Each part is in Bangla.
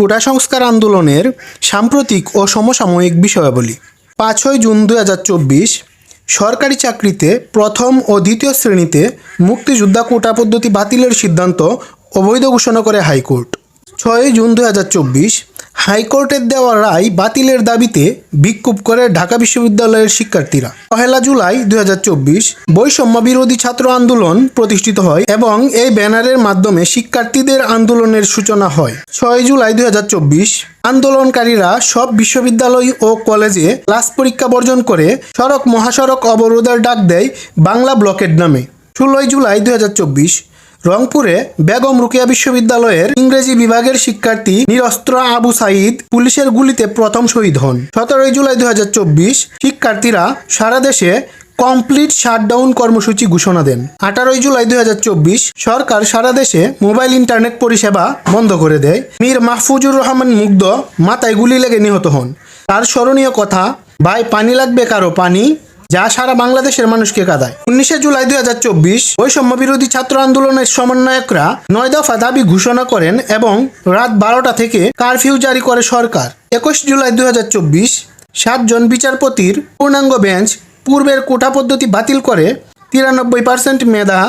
কোটা সংস্কার আন্দোলনের সাম্প্রতিক ও সমসাময়িক বিষয়াবলী। পাঁচই জুন দু হাজার চব্বিশ সরকারি চাকরিতে প্রথম ও দ্বিতীয় শ্রেণীতে মুক্তিযোদ্ধা কোটা পদ্ধতি বাতিলের সিদ্ধান্ত অবৈধ ঘোষণা করে হাইকোর্ট। ছয়ই জুন দু হাজার চব্বিশ হাইকোর্টের দেওয়া রায় বাতিলের দাবিতে বিক্ষোভ করে ঢাকা বিশ্ববিদ্যালয়ের শিক্ষার্থীরা। পহেলা জুলাই দুই হাজার চব্বিশ বৈষম্য বিরোধী ছাত্র আন্দোলন প্রতিষ্ঠিত হয় এবং এই ব্যানারের মাধ্যমে শিক্ষার্থীদের আন্দোলনের সূচনা হয়। ছয় জুলাই দুই আন্দোলনকারীরা সব বিশ্ববিদ্যালয় ও কলেজে ক্লাস পরীক্ষা বর্জন করে সড়ক মহাসড়ক অবরোধের ডাক দেয় বাংলা ব্লকের নামে। ষোলোই জুলাই দুই রংপুরে বেগম রুকিয়া বিশ্ববিদ্যালয়ের ইংরেজি বিভাগের শিক্ষার্থী নিরস্ত্র আবু সাইদ পুলিশের গুলিতে প্রথম শহীদ হন। সতেরোই জুলাই দু হাজার চব্বিশ শিক্ষার্থীরা সারা দেশে কমপ্লিট শাটডাউন কর্মসূচি ঘোষণা দেন। আঠারোই জুলাই দু হাজার চব্বিশ সরকার সারা দেশে মোবাইল ইন্টারনেট পরিষেবা বন্ধ করে দেয়। মীর মাহফুজুর রহমান মুগ্ধ মাথায় গুলি লেগে নিহত হন। তার স্মরণীয় কথা, ভাই, পানি লাগবে কারও? পানি? যা সারা বাংলাদেশের মানুষকে কাঁদায়। উনিশে জুলাই দুই হাজার চব্বিশ বৈষম্য বিরোধী ছাত্র আন্দোলনের সমন্বয়করা নয় দফা দাবি ঘোষণা করেন এবং রাত বারোটা থেকে কারফিউ জারি করে সরকার। একুশ জুলাই দুই হাজার চব্বিশ সাতজন বিচারপতির পূর্ণাঙ্গ বেঞ্চ পূর্বের কোটা পদ্ধতি বাতিল করে তিরানব্বই পার্সেন্ট মেধা,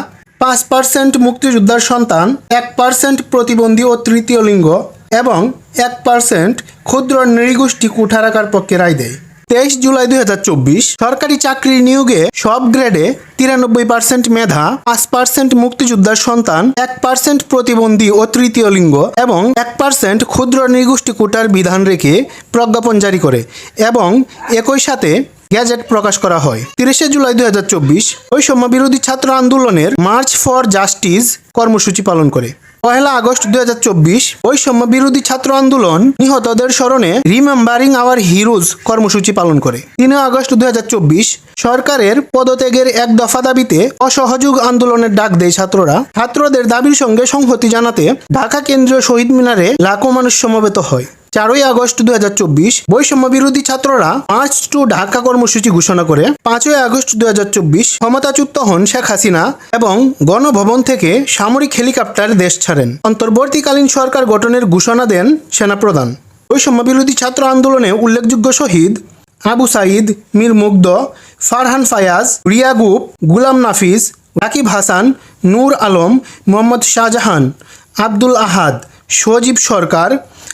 পাঁচ পার্সেন্ট মুক্তিযোদ্ধার সন্তান, এক পার্সেন্ট প্রতিবন্ধী ও তৃতীয় লিঙ্গ এবং এক পার্সেন্ট ক্ষুদ্র নৃগোষ্ঠী কোঠা রাখার পক্ষে রায় দেয়। তেইশ জুলাই দুই হাজার চব্বিশ সরকারি চাকরি নিয়োগে সব গ্রেডে তিরানব্বই পার্সেন্ট মেধা, পাঁচ পার্সেন্ট মুক্তিযোদ্ধার সন্তান, এক পার্সেন্ট প্রতিবন্ধী ও তৃতীয় লিঙ্গ এবং এক পার্সেন্ট ক্ষুদ্র নৃগোষ্ঠী কোটার বিধান রেখে প্রজ্ঞাপন জারি করে এবং একই সাথে গ্যাজেট প্রকাশ করা হয়। তিরিশে জুলাই দুই হাজার চব্বিশ বৈষম্য বিরোধী ছাত্র আন্দোলনের মার্চ ফর জাস্টিস কর্মসূচি পালন করে। পহেলা আগস্ট দুই হাজার চব্বিশ বৈষম্য বিরোধী ছাত্র আন্দোলন নিহতদের স্মরণে রিমেম্বারিং আওয়ার হিরোজ কর্মসূচি পালন করে। তিন আগস্ট দুই হাজার চব্বিশ সরকারের পদত্যাগের এক দফা দাবিতে অসহযোগ আন্দোলনের ডাক দেয় ছাত্ররা। ছাত্রদের দাবির সঙ্গে সংহতি জানাতে ঢাকা কেন্দ্রীয় শহীদ মিনারে লাখো মানুষ সমবেত হয়। চারই আগস্ট দুই হাজার চব্বিশ বৈষম্য বিরোধী ছাত্ররা মার্চ টু ঢাকা কর্মসূচি ঘোষণা করে। পাঁচই আগস্ট দুই হাজার চব্বিশ ক্ষমতাচ্যুত হন শেখ হাসিনা এবং গণভবন থেকে সামরিক হেলিকপ্টার দেশ ছাড়েন। অন্তর্বর্তীকালীন সরকার গঠনের ঘোষণা দেন সেনাপ্রধান। বৈষম্য বিরোধী ছাত্র আন্দোলনে উল্লেখযোগ্য শহীদ আবু সাইদ, মীর মুগ্ধ, ফারহান ফায়াজ, রিয়া গুপ, গুলাম নাফিজ রাকিব হাসান, নূর আলম, মোহাম্মদ শাহজাহান, আব্দুল আহাদ, সজীব সরকার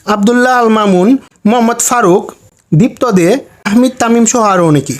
আবদুল্লাহ আল মামুন মোহাম্মদ ফারুক দীপ্ত দে আহমিদ তামিম সহ আরও অনেকে।